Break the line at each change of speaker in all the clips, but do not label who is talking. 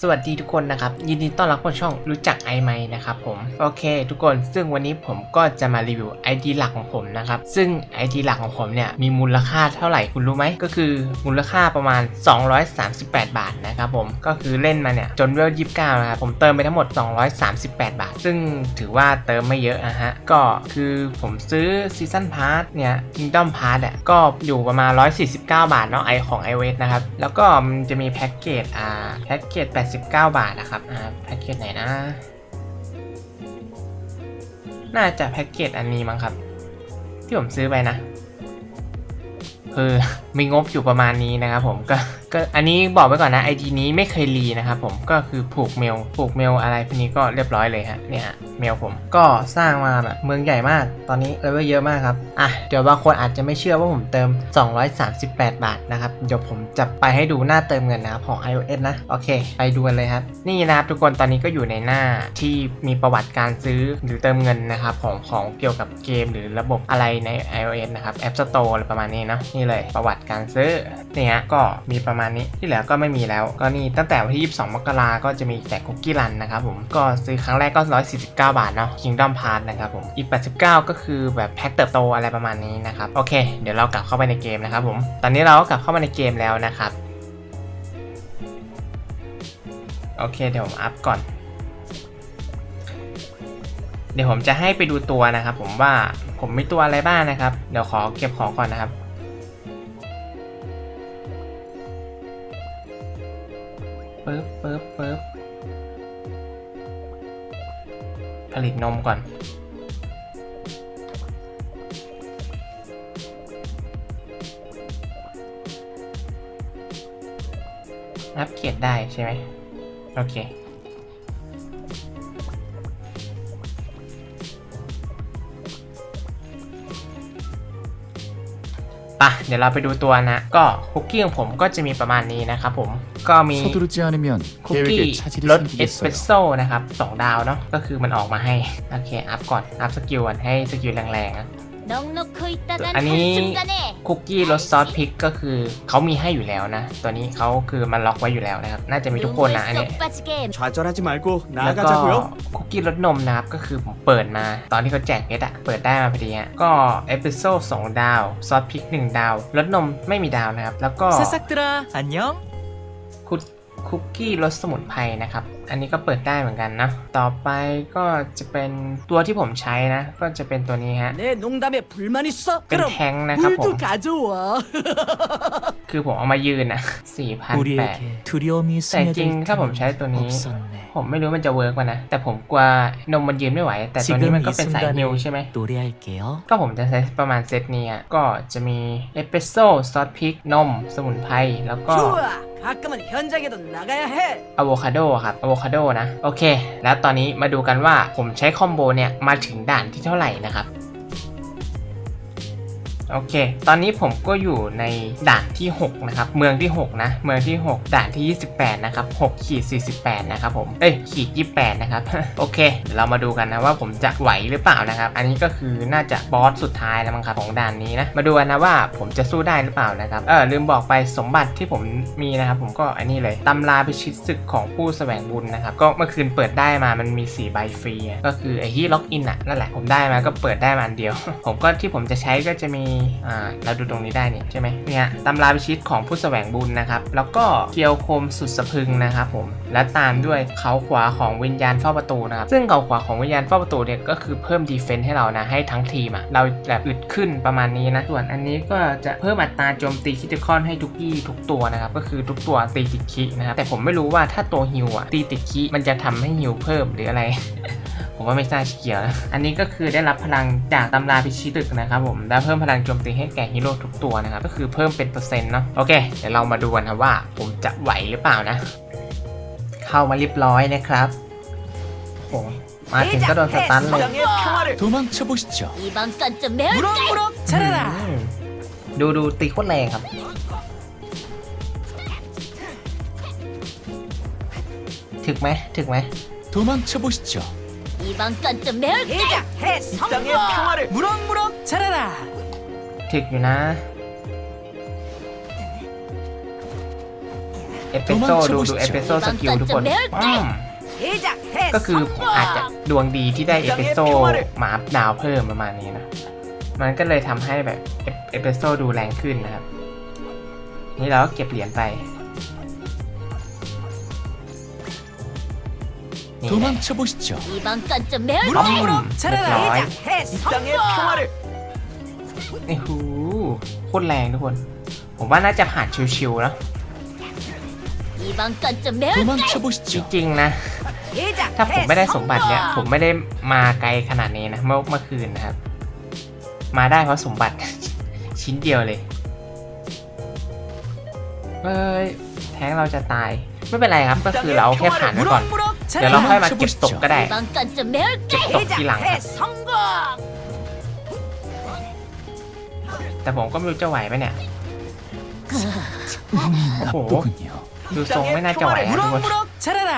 สวัสดีทุกคนนะครับ ยินดีต้อนรับเข้าช่องรู้จักไอไมนะครับผม โอเค ทุกคนซึ่งวันนี้ผมก็จะมารีวิว ID หลักของผมนะครับ ซึ่ง ID หลักของผมเนี่ย มีมูลค่าเท่าไหร่คุณรู้ไหม ก็คือมูลค่าประมาณ 238 บาทนะครับผมก็คือเล่นมาเนี่ย จนเวล29นะครับ ผมเติมไปทั้งหมด 238 บาท ซึ่งถือว่าเติมไม่เยอะนะฮะก็คือผมซื้อซีซันพาร์ทเนี่ย Kingdom Pass อะก็อยู่ประมาณ 149 บาทเนาะไอของ iOS นะครับแล้วก็มันจะมีแพ็กเกจอ่าแพ็กเกจ89 บาทนะครับ อ่า แพ็กเกจไหนนะ น่าจะแพ็กเกจอันนี้มั้งครับ ที่ผมซื้อไปนะ คือมีงบอยู่ประมาณนี้นะครับผมก็ก็อันนี้บอกไว้ก่อนนะไอดีนี้ไม่เคยรีนะครับผมก็คือผูกเมลผูกเมลอะไรพวกนี้ก็เรียบร้อยเลยฮะเนี่ยฮะเมลผมก็สร้างมาแบบเมืองใหญ่มากตอนนี้เลเวลเยอะมากครับอะเดี๋ยวบางคนอาจจะไม่เชื่อว่าผมเติม 238 บาทนะครับเดี๋ยวผมจะไปให้ดูหน้าเติมเงินนะครับของ iOS นะโอเค ไปดูกันเลยครับ นี่นะครับทุกคนตอนนี้ก็อยู่ในหน้าที่มีประวัติการซื้อหรือเติมเงินนะครับของของเกี่ยวกับเกม หรือระบบอะไรใน iOS นะครับ App Store อะไรประมาณนี้เนาะนี่เลยประวัติการซื้อนี่ฮะก็มีประมาณนี้ที่เหลือก็ไม่มีแล้ว ก็นี่ตั้งแต่วันที่ 22 มกราก็จะมีแต่คุกกี้รันนะครับผมก็ซื้อครั้งแรกก็ 149 บาทเนาะ Kingdom Pass นะครับผมอีก 89 ก็คือแบบแพ็คเติบโตอะไรประมาณนี้นะครับโอเค เดี๋ยวเรากลับเข้าไปในเกมนะครับผมตอนนี้เราก็กลับเข้ามาในเกมแล้วนะครับโอเคเดี๋ยวผมอัพก่อนเดี๋ยวผมจะให้ไปดูตัวนะครับผมว่าผมมีตัวอะไรบ้างนะครับ เดี๋ยวขอเก็บของก่อนนะครับ ปึ๊บปึ๊บปึ๊บผลิตนมก่อนอัปเกรดได้ใช่ไหม โอเคปะเดี๋ยวเราไปดูตัวนะ ก็คุกกี้ของผมก็จะมีประมาณนี้นะครับผม ก็มีคุกกี้รสเอสเปรสโซ่นะครับสองดาวเนาะก็คือมันออกมาให้ โอเค อัพก่อน อัพสกิลก่อนให้สกิลแรงๆนะ
อันนี้
คุกกี้รสซอสพริกก็คือเขามีให้อยู่แล้วนะ ตัวนี้เขาคือมันล็อกไว้อยู่แล้วนะครับ น่าจะมีทุกคนนะอันนี้แล้วก็คุกกี้รสนมนะครับก็คือผมเปิดมา ตอนที่เขาแจกเพชรอะเปิดได้มาพอดีฮะก็เอสเพิโซ่สองดาว ซอสพริกหนึ่งดาวรสนมไม่มีดาวนะครับ แล้วก็ คุกกี้รสสมุนไพรนะครับ อันนี้ก็เปิดได้เหมือนกันนะ ต่อไปก็จะเป็นตัวที่ผมใช้นะ ก็จะเป็นตัวนี้ฮะ เป็นแทงนะครับผม คือผมเอามายืนอะ
สี่พันแปด
แต่จริงถ้าผมใช้ตัวนี้ ผมไม่รู้มันจะเวิร์กป่ะนะ แต่ผมกลัวนมมันยืนไม่ไหว แต่ตัวนี้มันก็เป็นสายนิวใช่ไหมก็ผมจะใช้ประมาณเซตนี้ก็จะมีเอสเปรสโซ่ซอสพริกนม สมุนไพรแล้วก็อะโวคาโดครับอะโวคาโดนะ โอเค แล้วตอนนี้มาดูกันว่าผมใช้คอมโบเนี่ย มาถึงด่านที่เท่าไหร่นะครับ โอเค ตอนนี้ผมก็อยู่ในด่านที่ 6 นะครับ เมืองที่ 6 นะ เมืองที่ 6 ด่านที่ 28 นะครับ6ขีด48 นะครับผม เอ้ย ขีด 28 นะครับ โอเค เดี๋ยวเรามาดูกันนะว่าผมจะไหวหรือเปล่านะครับ อันนี้ก็คือน่าจะบอสสุดท้ายแล้วมั้งครับของด่านนี้นะ มาดูกันนะว่าผมจะสู้ได้หรือเปล่านะครับ เออลืมบอกไปสมบัติที่ผมมีนะครับ ผมก็อันนี้เลยตำราพิชิตศึกของผู้แสวงบุญนะครับ ก็เมื่อคืนเปิดได้มา มันมี4ใบฟรี ก็คือไอ้ที่ล็อกอินอะนั่นแหละ ผมได้มาก็เปิดได้มาอันเดียว ผมก็ที่ผมจะใช้ก็จะมีอ่าเราดูตรงนี้ได้นี่ใช่ไหมเนี่ยตำราพิชิตของผู้แสวงบุญนะครับ แล้วก็เกียวคมสุดสะพึงนะครับผมและตามด้วยเขาขวาของวิญญาณเฝ้าประตูนะครับซึ่งเขาขวาของวิญญาณเฝ้าประตูเนี่ยก็คือเพิ่มดีเฟนส์ให้เรานะให้ทั้งทีมอะเราแบบอึดขึ้นประมาณนี้นะส่วนอันนี้ก็จะเพิ่มอัตราโจมตีคิติคอนให้ทุกที่ทุกตัวนะครับก็คือทุกตัวตีติดคินะครับแต่ผมไม่รู้ว่าถ้าตัวฮิวอะตีติดคิมันจะทำให้ฮิวเพิ่มหรืออะไร ผมว่าไม่น่าเกี่ยวนะ อันนี้ก็คือได้รับพลังจากตำราพิชิตตึกนะครับผม และเพิ่มพลังโจมตีให้แก่ฮีโร่ทุกตัวนะครับ ก็คือเพิ่มเป็นเปอร์เซ็นต์เนาะ โอเค เดี๋ยวเรามาดูกันครับว่าผมจะไหวหรือเปล่านะ เข้ามาเรียบร้อยนะครับโอ้โหมาถึงก็โดนสตันเลย
현장의 평화를
도망쳐 보시죠.
이번 건 좀 매울까?
무럭무럭 자라라
อืมดูดูตีโคตรแรงครับ ถึกไหมถึกไหม
도망쳐 보시죠.
이번 건 좀 매울까?
대장해 성공 이 평화를 무럭무럭 자라라
ถึกอยู่นะ เอสเปรสโซ่ดูดูเอสเปรสโซ่สกิลทุกคนอืม
시작해
ก็คือผมอาจจะ
성공
ดวงดีที่ได้เอสเปรสโซ่มาอัพดาวเพิ่มประมาณนี้นะ มันก็เลยทำให้แบบเอสเอสเปรสโซ่ดูแรงขึ้นนะครับ นี่เราก็เก็บเหรียญไป
도망쳐 보시죠.
이번 건좀 매울
무럭
음,
무럭
몇
자라라
개?
시작해 이 땅의 평화를
นี่หูโคตรแรงทุกคน ผมว่าน่าจะผ่านชิวๆนะ
이번 건좀 매울
도망쳐
จ
보시죠.
ริงๆนะ
시작해
ถ้าผมไม่ได้สมบัติเนี่ย
성공
ผมไม่ได้มาไกลขนาดนี้นะ เมื่อเมื่อคืนนะครับ มาได้เพราะสมบัติ ชิ้นเดียวเลย เอ้ย แท้งเราจะตาย ไม่เป็นไรครับ ก็คือเราแค่ผ่านไปก่อน
무럭무럭
เดี๋ยวเรา
자라라
ค่อยมาเก็บตกก็ได้
이번 건좀 매울
เก็บตกทีหลังครับ
시작해 성공
แต่ผมก็ไม่รู้จะไหวไหมเนี่ย โอ้โห
아프군요.
ดูทรงไม่น่าจะไหวนะทุกคน
무럭무럭 자라라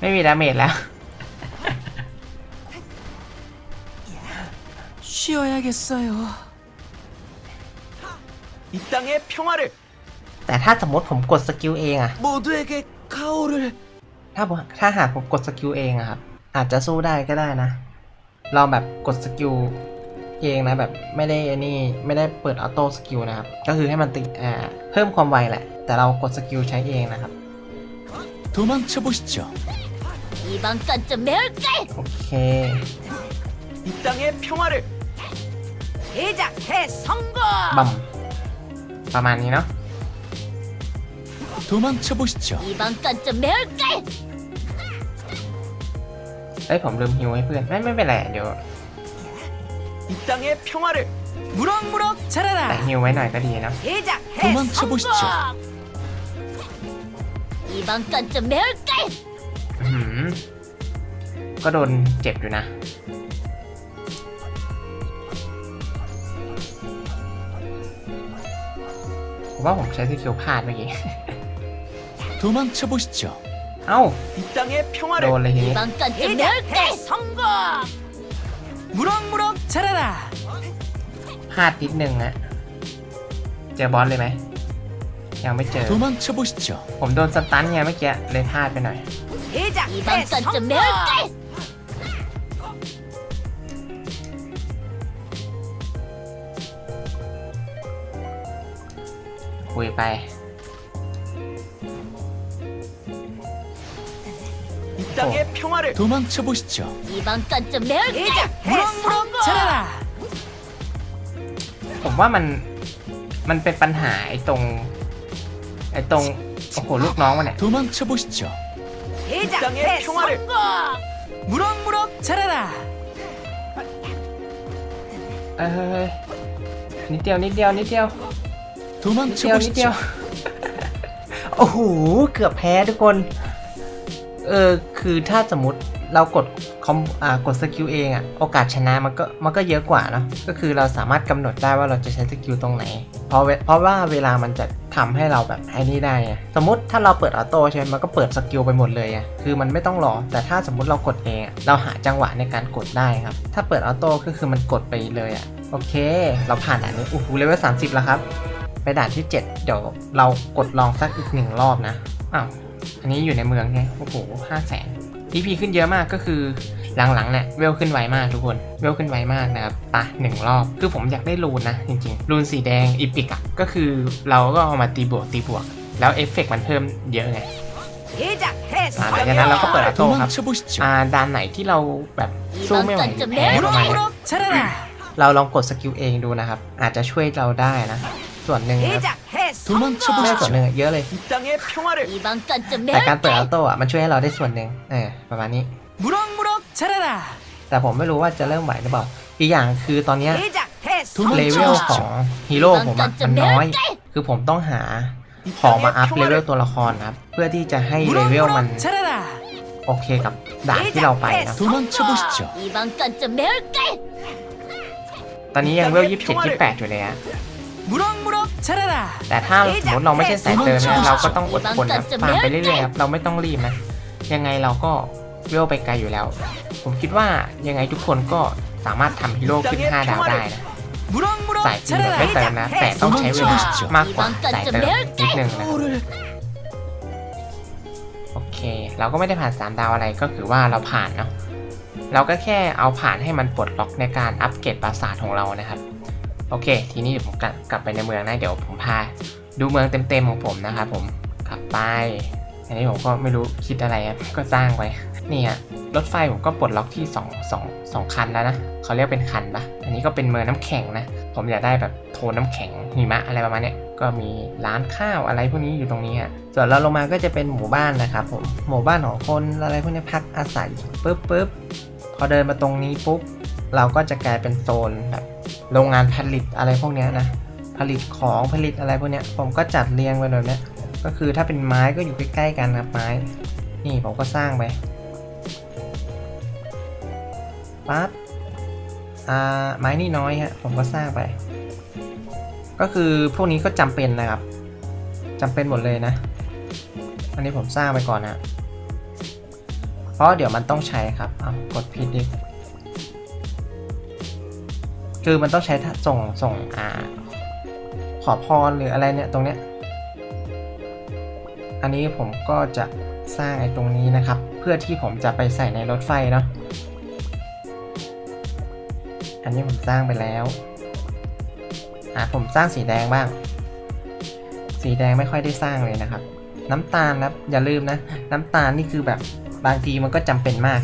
ไม่มีดาเมจแล้ว
쉬어야겠어요 이 땅의 평화를
แต่ถ้าสมมติผมกดสกิลเองอะ
모두에게 가오를
ถ้าผมถ้าหากผมกดสกิลเองอะครับ อาจจะสู้ได้ก็ได้นะลองแบบกดสกิลเองนะแบบไม่ได้ไอ้นี่ไม่ได้เปิดออโต้สกิลนะครับ ก็คือให้มันติอ่าเพิ่มความไวแหละ แต่เรากดสกิลใช้เองนะครับ
도망쳐 보시죠.
이번 건좀 매울까
โอเค
이 땅의 평화를 시작해 성공
บัมประมาณนี้เนาะ
도망쳐 보시죠.
이번 건좀 매울까
เอ้ยผมลืมฮิวให้เพื่อนไม่ไม่เป็นไรเดี๋ยว
이 땅의 평화를 무럭무럭
แต่
자라라
ฮิวไว้หน่อยก็ดีเนาะ
시작해
도망쳐
성공
보시죠.
이번 건좀 매울까
อื้อหือก็โดนเจ็บอยู่นะ ผมว่าผมใช้สกิลพลาดเมื่อกี้
도망쳐 보시죠.
เอ้า
이 땅의 평화를
โดนเลยทีนี้
이번 건좀 매울까
시작해 성공 무럭무럭 자라라
พลาดนิดนึงอะเจอบอสเลยไหม ยังไม่เจอ
도망쳐 보시죠.
ผมโดนสตันไงเมื่อกี้เลยพลาดไปหน่อย
시작해
이번 건좀
성공
매울까
คุยไป
땅의 평화를
도망쳐 보시죠.
이번 건좀 매울까
시작해 성공 자라라
ผมว่ามัน มันเป็นปัญหาไอ้ตรง ไอ้ตรง โอ้โห ลูกน้องมันเนี่ย
도망쳐 보시죠.
시작해 성공 무럭무럭 자라라
เอ้ยนิดเดียว นิดเดียว นิดเดียว
도망
นิด
쳐
เดียว นิดเดียว
보시죠.
โอ้โห เกือบแพ้ทุกคน เออคือถ้าสมมติเรากดคอมอ่ากดสกิลเองอะโอกาสชนะมันก็มันก็เยอะกว่าเนอะก็คือเราสามารถกำหนดได้ว่าเราจะใช้สกิลตรงไหน เพราะเพราะว่าเวลามันจะทำให้เราแบบไอ้นี่ได้สมมติถ้าเราเปิดออโต้ใช่ไหมมันก็เปิดสกิลไปหมดเลยอะคือมันไม่ต้องรอ แต่ถ้าสมมติเรากดเองอะเราหาจังหวะในการกดได้ครับ ถ้าเปิดออโต้ก็คือมันกดไปเลยอะโอเค เราผ่านด่านนี้โอ้โหเลเวลสามสิบแล้วครับ ไปด่านที่ 7 เดี๋ยวเรากดลองสักอีกหนึ่งรอบนะอ้าว อันนี้อยู่ในเมืองไงโอ้โหห้าแสนทีพีขึ้นเยอะมากก็คือหลังๆเนี่ยเวลขึ้นไวมากทุกคน เวลขึ้นไวมากนะครับปะหนึ่งรอบ คือผมอยากได้รูนนะจริงๆ รูนสีแดงอีปิกอะก็คือเราก็เอามาตีบวกตีบวก แล้วเอฟเฟกมันเพิ่มเยอะไงหลังจากนั้นเราก็เปิดออโต้ครับอ่าด่านไหนที่เราแบบสู้ไม่ไหวแพ้ประมาณเราลองกดสกิลเองดูนะครับ อาจจะช่วยเราได้นะ ส่วนหนึ่งนะ ครับ
시작해
도망쳐
ไม่ใช่ส่วนหนึ่ง
보시죠.
อะเยอะเลย
이 땅의 평화를
이번 건좀
แต่การ
매울까
เปิดออโต้อะมันช่วยให้เราได้ส่วนหนึ่งเออประมาณนี้
무럭무럭 자라라
แต่ผมไม่รู้ว่าจะเริ่มไหวหรือเปล่า อีกอย่างคือตอนเนี้ย
시작해
เลเวลของฮีโร่ผมอะมันน้อย คือผมต้องหาของมาอัพเลเวลตัวละครนะครับ เพื่อที่จะให้เลเวลมัน
무럭무럭 자라라
โอเคกับด่านที่เราไปนะ
도망쳐 보시죠.
이번 건좀 매울까
ตอนนี้ยังเวลยี่สิบเจ็ดยี่สิบแปดอยู่เลยอะ
무럭무럭 ชะระ
แต่ถ้าสมมติเราไม่ใช่แสงเติมนะเราก็ต้องอดทนนะฟาร์มไปเรื่อยๆครับเราไม่ต้องรีบนะ ยังไงเราก็เลี้ยวไปไกลอยู่แล้ว ผมคิดว่ายังไงทุกคนก็สามารถทำฮีโร่ขึ้น 5 ดาวได้นะสายฟรีแบบไม่เติมนะ แต่ต้องใช้เวลามากกว่าสายเติมนิดนึงนะโอเค เราก็ไม่ได้ผ่าน 3 ดาวอะไรก็คือว่าเราผ่านเนาะเราก็แค่เอาผ่านให้มันปลดล็อกในการอัปเกรดปราสาทของเรานะครับ โอเค ทีนี้เดี๋ยวผมกลับไปในเมืองนะเดี๋ยวผมพาดูเมืองเต็มๆของผมนะครับผมขับไปอันนี้ผมก็ไม่รู้คิดอะไรครับก็สร้างไปนี่ฮะรถไฟผมก็ปลดล็อกที่2 2 2คันแล้วนะเขาเรียกเป็นคันปะอันนี้ก็เป็นเมืองน้ำแข็งนะ ผมอยากได้แบบโทนน้ำแข็งหิมะอะไรประมาณนี้ก็มีร้านข้าวอะไรพวกนี้อยู่ตรงนี้ฮะส่วนเราลงมาก็จะเป็นหมู่บ้านนะครับผมหมู่บ้านของคนอะไรพวกนี้พักอาศัยปุ๊บปุ๊บพอเดินมาตรงนี้ปุ๊บเราก็จะกลายเป็นโซนแบบ โรงงานผลิตอะไรพวกนี้นะ ผลิตของผลิตอะไรพวกนี้ผมก็จัดเรียงไว้แบบนี้ก็คือถ้าเป็นไม้ก็อยู่ใกล้ๆกันครับไม้ นี่ผมก็สร้างไปปั๊บอ่าไม้นี่น้อยฮะผมก็สร้างไป ก็คือพวกนี้ก็จำเป็นนะครับจำเป็นหมดเลยนะ อันนี้ผมสร้างไปก่อนนะเพราะเดี๋ยวมันต้องใช้ครับเอากดผิดอีก คือมันต้องใช้ส่งส่งอ่า ขอพรหรืออะไรเนี่ยตรงเนี้ย อันนี้ผมก็จะสร้างไอ้ตรงนี้นะครับ เพื่อที่ผมจะไปใส่ในรถไฟเนาะ อันนี้ผมสร้างไปแล้วอะผมสร้างสีแดงบ้าง สีแดงไม่ค่อยได้สร้างเลยนะครับ น้ำตาลนะอย่าลืมนะ น้ำตาลนี่คือแบบบางทีมันก็จำเป็นมาก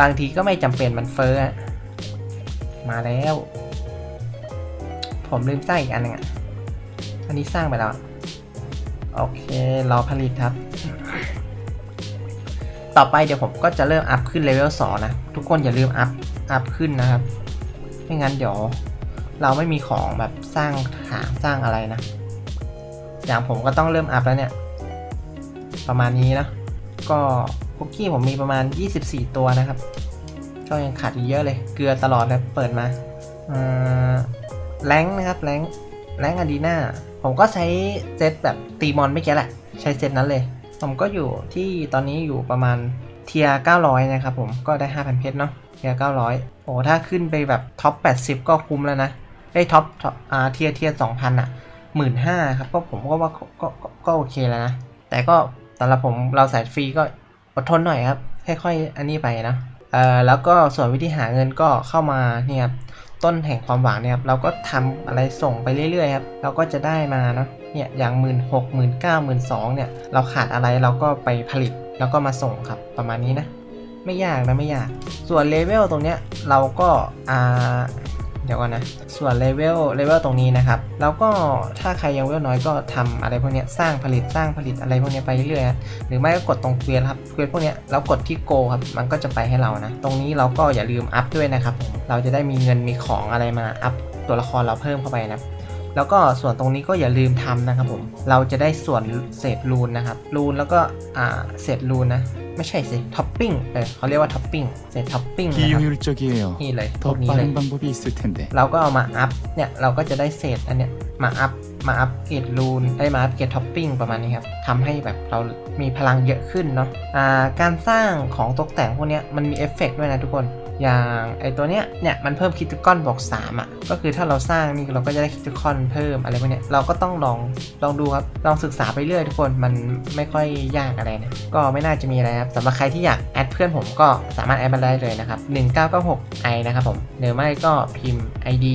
บางทีก็ไม่จำเป็นมันเฟ้อ มาแล้ว ผมลืมสร้างอีกอันหนึงอะ อันนี้สร้างไปแล้ว โอเค รอผลิตครับ ต่อไปเดี๋ยวผมก็จะเริ่มอัพขึ้นเลเวล2นะ ทุกคนอย่าลืมอัพ อัพขึ้นนะครับ ไม่งั้นเดี๋ยว เราไม่มีของแบบสร้างฐานสร้างอะไรนะ อย่างผมก็ต้องเริ่มอัพแล้วเนี่ย ประมาณนี้นะ ก็คุกกี้ผมมีประมาณ 24 ตัวนะครับ ก็ยังขาดอีกเยอะเลย เกลือตลอดเลยเปิดมาแรงนะครับแรงแรงอดีนาผมก็ใช้เซตแบบตีมอนไม่แก่แหละ ใช้เซตนั้นเลย ผมก็อยู่ที่ตอนนี้อยู่ประมาณเทีย900 นะครับผมก็ได้ 5,000 เพชรเนาะเทีย900 โอ้ถ้าขึ้นไปแบบท็อป 80 ก็คุ้มแล้วนะได้ท็อปท็อปอ่าเทียเทีย2,000 อะ 15,000 ครับ ก็ผมก็ว่าก็ก็ก็ก็โอเคแล้วนะ แต่ก็สำหรับผมเราใส่ฟรีก็อดทนหน่อยครับ ค่อยๆ อันนี้ไปนะ เอ่อแล้วก็ส่วนวิธีหาเงินก็เข้ามาเนี่ยครับต้นแห่งความหวังเนี่ยครับเราก็ทำอะไรส่งไปเรื่อยๆครับเราก็จะได้มาเนาะเนี่ยอย่างหมื่นหกหมื่นเก้าหมื่นสองเนี่ยเราขาดอะไรเราก็ไปผลิตแล้วก็มาส่งครับประมาณนี้นะไม่ยากนะไม่ยาก ส่วนเลเวลตรงเนี้ยเราก็อ่า ดี๋ยวก่อนนะ ส่วนเลเวลเลเวลตรงนี้นะครับ แล้วก็ถ้าใครยังเวลน้อยก็ทำอะไรพวกนี้สร้างผลิตสร้างผลิตอะไรพวกนี้ไปเรื่อยๆหรือไม่ก็กดตรงเกวียนครับเกวียนพวกนี้แล้วกดที่โกครับมันก็จะไปให้เรานะ ตรงนี้เราก็อย่าลืมอัพด้วยนะครับผมเราจะได้มีเงินมีของอะไรมาอัพตัวละครเราเพิ่มเข้าไปนะ แล้วก็ส่วนตรงนี้ก็อย่าลืมทำนะครับผม เราจะได้ส่วนเศษรูนนะครับ รูนแล้วก็อ่าเศษรูนนะ ไม่ใช่สิท็อปปิ้งเออเขาเรียกว่าท็อปปิ้งเศษท็อปปิ้งนะครับที่เลยพวกนี้เลยเราก็เอามาอัพเนี่ยเราก็จะได้เศษอันเนี้ยมาอัพมาอัพเกรดรูนได้มาอัพเกรดท็อปปิ้งประมาณนี้ครับทำให้แบบเรามีพลังเยอะขึ้นเนาะะการสร้างของตกแต่งพวกนี้มันมีเอฟเฟกด้วยนะทุกคน อย่างไอตัวเนี้ยเนี่ยมันเพิ่มคิติคอนบอก3อะก็คือถ้าเราสร้างนี่เราก็จะได้คิติคอนเพิ่มอะไรพวกเนี้ยเราก็ต้องลองลองดูครับลองศึกษาไปเรื่อยทุกคนมันไม่ค่อยยากอะไรนะก็ไม่น่าจะมีอะไรครับสำหรับใครที่อยากแอดเพื่อนผมก็สามารถแอดมาได้เลยนะครับ 1996i นะครับผมหรือไม่ก็พิมพ์ ID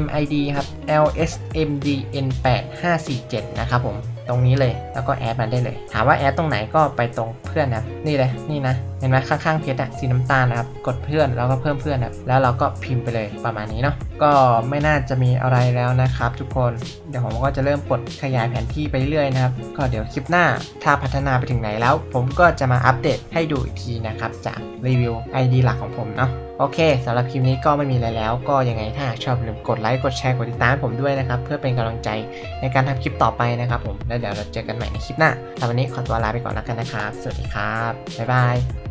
MID ครับ LSMDN8547 นะครับผม ตรงนี้เลย แล้วก็แอดมาได้เลย ถามว่าแอดตรงไหนก็ไปตรงเพื่อนนะครับนี่เลย นี่นะ เห็นไหมข้างๆเพจอะสีน้ำตาลนะครับกดเพื่อนแล้วก็เพิ่มเพื่อนนะแล้วเราก็พิมพ์ไปเลยประมาณนี้เนาะก็ไม่น่าจะมีอะไรแล้วนะครับทุกคนเดี๋ยวผมก็จะเริ่มปลดขยายแผนที่ไปเรื่อยนะครับ ก็เดี๋ยวคลิปหน้าถ้าพัฒนาไปถึงไหนแล้ว ผมก็จะมาอัปเดตให้ดูอีกทีนะครับจากรีวิว ID หลักของผมเนาะโอเคสำหรับคลิปนี้ก็ไม่มีอะไรแล้วก็ยังไงถ้าชอบอย่าลืมกดไลค์กดแชร์กดติดตามผมด้วยนะครับเพื่อเป็นกำลังใจในการทำคลิปต่อไปนะครับผมแล้วเดี๋ยวเราเจอกันใหม่ในคลิปหน้าแต่วันนี้ขอตัวลาไปก่อนแล้วกันนะครับ สวัสดีครับ บ๊ายบาย